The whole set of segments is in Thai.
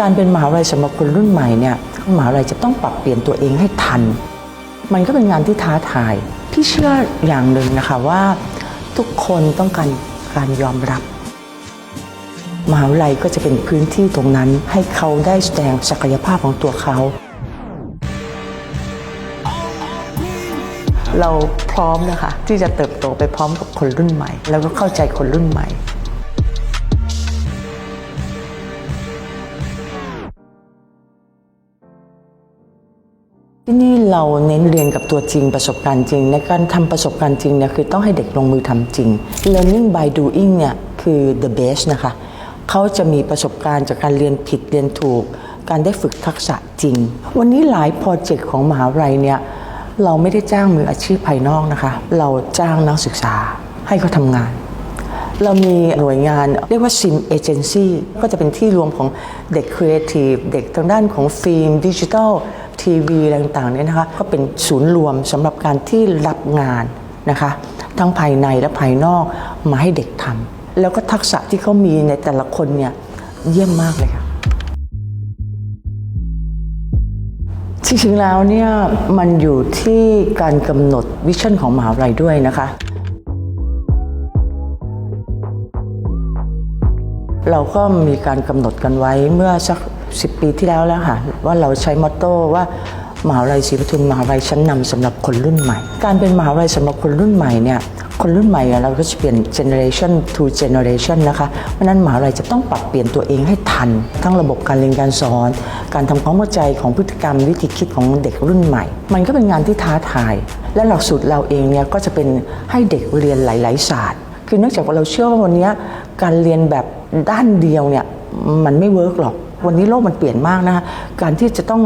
การเป็นมหาวิทยาลัยสำหรับคนรุ่นใหม่เนี่ยมหาวิทยาลัยจะต้องปรับเปลี่ยนตัวเองให้ทัน มันก็เป็นงานที่ท้าทาย พี่เชื่ออย่างหนึ่งนะคะว่า ทุกคนต้องการการยอมรับ มหาวิทยาลัยก็จะเป็นพื้นที่ตรงนั้นให้เขาได้แสดงศักยภาพของตัวเขา เราพร้อมนะคะที่จะเติบโตไปพร้อมกับคนรุ่นใหม่ แล้วก็เข้าใจคนรุ่นใหม่ ที่นี่เราเน้นเรียนกับตัวจริงประสบการณ์จริง ในการทำประสบการณ์จริงเนี่ยคือต้องให้เด็กลงมือทำจริง learning by doing เนี่ยคือ the best นะคะเขาจะมีประสบการณ์จากการเรียนผิดเรียนถูก การได้ฝึกทักษะจริง วันนี้หลายโปรเจกต์ของมหาวิทยาลัยเนี่ยเราไม่ได้จ้างมืออาชีพภายนอกนะคะ เราจ้างนักศึกษาให้เขาทำงาน เรามีหน่วยงานเรียกว่า SIM Agency ก็จะเป็นที่รวมของเด็กครีเอทีฟเด็กทางด้านของฟิล์มดิจิทัล ทีวีอะไรต่างๆเนี่ยนะคะก็เป็นศูนย์รวมสำหรับการที่รับงานนะคะทั้งภายในและภายนอกมาให้เด็กทำแล้วก็ทักษะที่เขามีในแต่ละคนเนี่ยเยี่ยมมากเลยค่ะจริงๆแล้วเนี่ยมันอยู่ที่การกำหนดวิชั่นของมหาวิทยาลัยด้วยนะคะ เราก็มีการกำหนดกันไว้เมื่อสัก 10 ปีที่แล้วแล้วค่ะ ว่าเราใช้มอตโต้ว่ามหาวิทยาลัยศรีปทุมมหาวิทยาลัยชั้นนำสำหรับคนรุ่นใหม่ การเป็นมหาวิทยาลัยสำหรับคนรุ่นใหม่เนี่ยคนรุ่นใหม่เราก็จะเปลี่ยน generation to generation นะคะ เพราะฉะนั้นมหาวิทยาลัยจะต้องปรับเปลี่ยนตัวเองให้ทัน ทั้งระบบการเรียนการสอน การทำความเข้าใจของพฤติกรรมวิธีคิดของเด็กรุ่นใหม่ มันก็เป็นงานที่ท้าทาย และหลักสูตรเราเองเนี่ยก็จะเป็นให้เด็กเรียนหลาย ๆ ศาสตร์ คือเนื่องจากว่าเราเชื่อว่าวันนี้การเรียนแบบด้านเดียวเนี่ยมันไม่เวิร์กหรอก วันนี้โลกมันเปลี่ยนมากนะคะการที่จะต้อง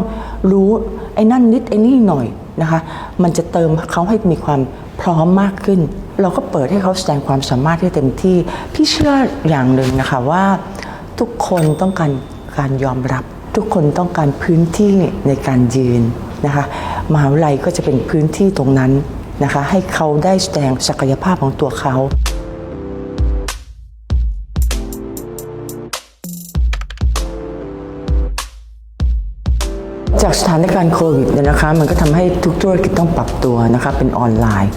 รู้ไอ้นั่นนิดไอ้นี่หน่อยนะคะ มันจะเติมเขาให้มีความพร้อมมากขึ้น เราก็เปิดให้เขาแสดงความสามารถให้เต็มที่ พี่เชื่ออย่างหนึ่งนะคะว่าทุกคนต้องการการยอมรับ ทุกคนต้องการพื้นที่ในการยืนนะคะมหาวิทยาลัยก็จะเป็นพื้นที่ตรงนั้นนะคะ ให้เขาได้แสดงศักยภาพของตัวเขา จากสถานการณ์โควิดเนี่ยนะคะมันก็ทำให้ทุกธุรกิจต้องปรับตัวนะคะเป็นออนไลน์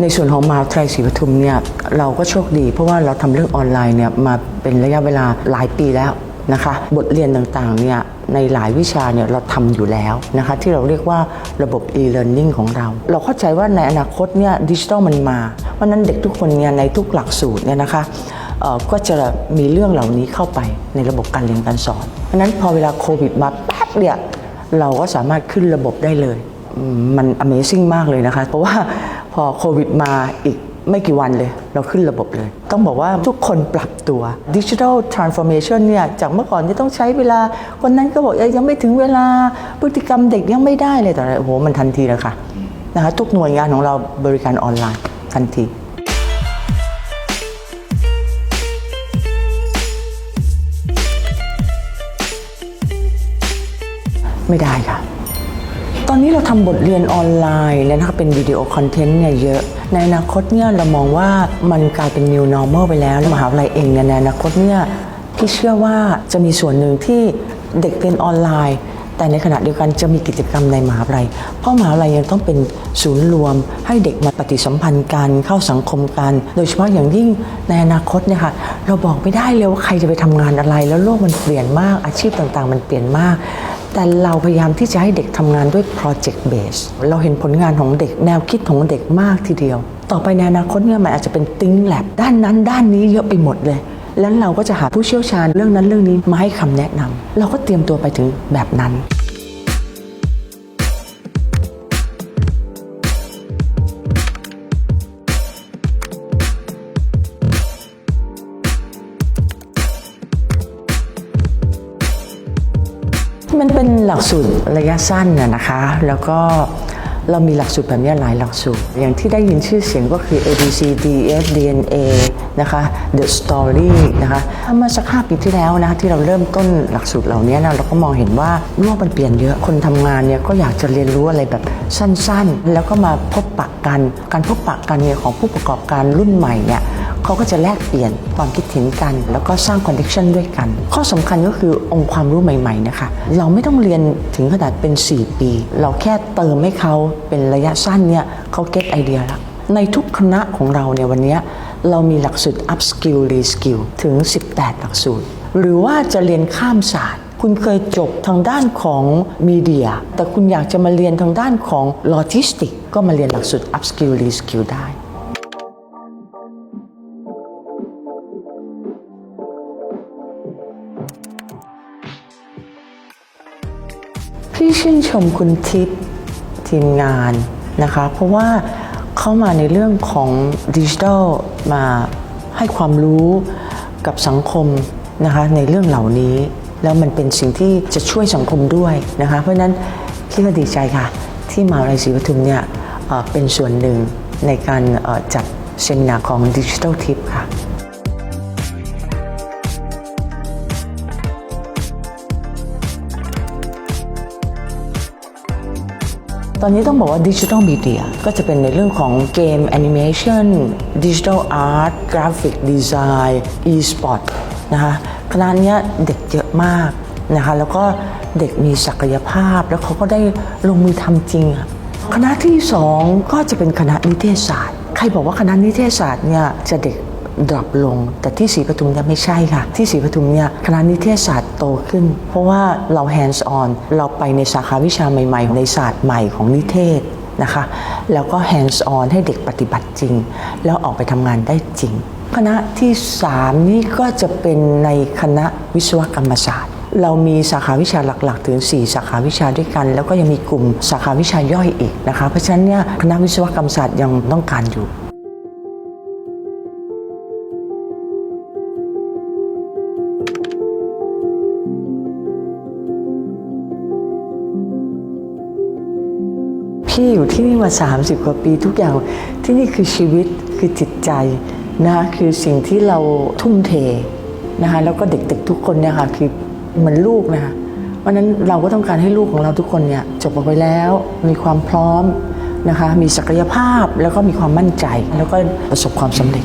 ในส่วนของมหาวิทยาลัยศรีปทุมเนี่ยเราก็โชคดี เพราะว่าเราทำเรื่องออนไลน์เนี่ยมาเป็นระยะเวลาหลายปีแล้วนะคะบทเรียนต่างๆเนี่ยในหลายวิชาเนี่ยเราทำอยู่แล้วนะคะที่เราเรียกว่าระบบ e-learning ของเรา เราเข้าใจว่าในอนาคตเนี่ยดิจิทัลมันมา เพราะนั้นเด็กทุกคนเนี่ยในทุกหลักสูตรเนี่ยนะคะก็จะมีเรื่องเหล่านี้เข้าไปในระบบการเรียนการสอน เพราะนั้นพอเวลาโควิดมาแป๊บเดียว เราก็สามารถขึ้นระบบได้เลย มัน Amazing มากเลยนะคะ เพราะว่าพอโควิดมาอีกไม่กี่วันเลย เราขึ้นระบบเลย ต้องบอกว่าทุกคนปรับตัวดิจิทัลทรานส์ฟอร์เมชันเนี่ย จากเมื่อก่อนที่ต้องใช้เวลา คนนั้นก็บอกยังไม่ถึงเวลาพฤติกรรมเด็กยังไม่ได้เลยแต่โอ้โหมันทันทีเลยค่ะนะคะทุกหน่วยงานของเราบริการออนไลน์ทันที ไม่ได้ค่ะ ตอนนี้เราทำบทเรียนออนไลน์แล้วนะคะเป็นวิดีโอคอนเทนต์เนี่ยเยอะ ในอนาคตเนี่ยเรามองว่ามันกลายเป็น new normal ไปแล้วมหาวิทยาลัยเองเนี่ยในอนาคตเนี่ยพี่เชื่อว่าจะมีส่วนหนึ่งที่เด็กเรียนออนไลน์แต่ในขณะเดียวกันจะมีกิจกรรมในมหาวิทยาลัย เพราะมหาวิทยาลัยยังต้องเป็นศูนย์รวม ให้เด็กมาปฏิสัมพันธ์กันเข้าสังคมกัน โดยเฉพาะอย่างยิ่งในอนาคตเนี่ยค่ะเราบอกไม่ได้เลยว่าใครจะไปทำงานอะไร แล้วโลกมันเปลี่ยนมากอาชีพต่างๆ มันเปลี่ยนมาก แต่เราพยายามที่จะให้เด็กทำงานด้วย project base เราเห็นผลงานของเด็กแนวคิดของเด็กมากทีเดียว ต่อไปในอนาคตเนี่ยมันอาจจะเป็น think lab ด้านนั้น ด้านนี้เยอะไปหมดเลย แล้วเราก็จะหาผู้เชี่ยวชาญเรื่องนั้นเรื่องนี้มาให้คำแนะนำเราก็เตรียมตัวไปถึงแบบนั้น หลักสูตรระยะสั้นนะนะคะ แล้วก็เรามีหลักสูตรแบบนี้หลายหลักสูตร อย่างที่ได้ยินชื่อเสียงก็คือ A B C D E F D N A นะคะ The Story นะคะเมื่อสักห้าปีที่แล้วนะคะที่เราเริ่มต้นหลักสูตรเหล่านี้นะเราก็มองเห็นว่าโลกมันเปลี่ยนเยอะคนทำงานเนี่ยก็อยากจะเรียนรู้อะไรแบบสั้นๆ แล้วก็มาพบปะกัน การพบปะกันเนี่ยของผู้ประกอบการรุ่นใหม่เนี่ย เขาก็จะแลกเปลี่ยนความคิดเห็นกัน แล้วก็สร้างคอนเนคชันด้วยกัน ข้อสำคัญก็คือองค์ความรู้ใหม่ๆนะคะ เราไม่ต้องเรียนถึงขนาดเป็น 4 ปี เราแค่เติมให้เขาเป็นระยะสั้นเนี่ยเขาเก็ตไอเดียล้วในทุกคณะของเราเนี่ยวันนี้เรามีหลักสูตร up skill re skill ถึง 18 หลักสูตร หรือว่าจะเรียนข้ามศาสตร์ คุณเคยจบทางด้านของมีเดีย แต่คุณอยากจะมาเรียนทางด้านของโลจิสติก ก็มาเรียนหลักสูตร up skill re skill ได้ พี่ชื่นชมคุณทิพย์ทีมงานนะคะ เพราะว่าเข้ามาในเรื่องของดิจิทัลมาให้ความรู้กับสังคมนะคะในเรื่องเหล่านี้ แล้วมันเป็นสิ่งที่จะช่วยสังคมด้วยนะคะ เพราะฉะนั้นพี่ก็ดีใจค่ะ ที่มหาวิทยาลัยศรีปทุมเนี่ยเอ่อเป็นส่วนหนึ่งในการเอ่อจัดเซมินาของดิจิทัลทิปค่ะ ตอนนี้ต้องบอกว่าดิจิทัลมีเดียก็จะเป็นในเรื่องของเกมแอนิเมชันดิจิทัลอาร์ตกราฟิกดีไซน์อีสปอร์ตนะคะคณะนี้เด็กเยอะมากนะคะแล้วก็เด็กมีศักยภาพแล้วเขาก็ได้ลงมือทำจริง คณะที่สองก็จะเป็นคณะนิเทศศาสตร์ ใครบอกว่าคณะนิเทศศาสตร์เนี่ยจะเด็ก ดรอปลง แต่ที่ศรีปทุมเนี่ยไม่ใช่ค่ะ ที่ศรีปทุมเนี่ยคณะนิเทศศาสตร์โตขึ้น เพราะว่าเรา hands on เราไปในสาขาวิชาใหม่ ๆ ในศาสตร์ใหม่ของนิเทศนะคะแล้วก็ hands on ให้เด็กปฏิบัติจริง แล้วออกไปทำงานได้จริง คณะที่ 3 นี่ก็จะเป็นในคณะวิศวกรรมศาสตร์ เรามีสาขาวิชาหลักๆ ถึง 4 สาขาวิชาด้วยกัน แล้วก็ยังมีกลุ่มสาขาวิชาย่อยอีกนะคะเพราะฉะนั้นเนี่ยคณะวิศวกรรมศาสตร์ยังต้องการอยู่ พี่อยู่ที่นี่มา 30 กว่าปีทุกอย่างที่นี่คือชีวิตคือจิตใจนะคะคือสิ่งที่เราทุ่มเทนะคะแล้วก็เด็กๆทุกคนเนี่ยค่ะคือเหมือนลูกนะคะเพราะฉะนั้นเราก็ต้องการให้ลูกของเราทุกคนเนี่ยจบออกไปแล้วมีความพร้อมนะคะมีศักยภาพแล้วก็มีความมั่นใจแล้วก็ประสบความสำเร็จ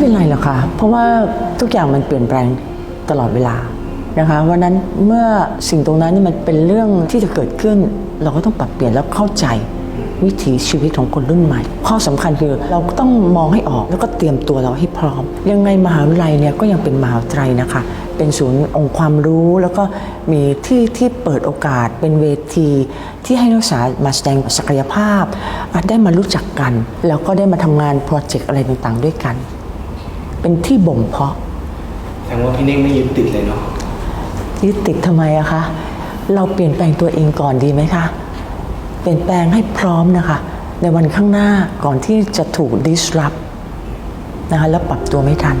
เป็นไรหรอกค่ะ เพราะว่าทุกอย่างมันเปลี่ยนแปลงตลอดเวลานะคะวันนั้นเมื่อสิ่งตรงนั้นนี่มันเป็นเรื่องที่จะเกิดขึ้น เราก็ต้องปรับเปลี่ยนแล้วเข้าใจวิถีชีวิตของคนรุ่นใหม่ ข้อสำคัญคือเราต้องมองให้ออกแล้วก็เตรียมตัวเราให้พร้อม ยังไงมหาวิทยาลัยเนี่ยก็ยังเป็นมหาวิทยาลัยนะคะ เป็นศูนย์องค์ความรู้แล้วก็มีที่ที่เปิดโอกาสเป็นเวที ที่ให้นักศึกษามาแสดงศักยภาพ อาจได้มารู้จักกัน แล้วก็ได้มาทำงานโปรเจกต์อะไรต่างๆ ด้วยกัน เป็นที่บ่มเพาะแสดงว่าพี่เน่งไม่ยึดติดเลยเนาะยึดติดทำไมอะคะเราเปลี่ยนแปลงตัวเองก่อนดีไหมคะ เปลี่ยนแปลงให้พร้อมนะคะ ในวันข้างหน้าก่อนที่จะถูก disrupt นะคะแล้วปรับตัวไม่ทัน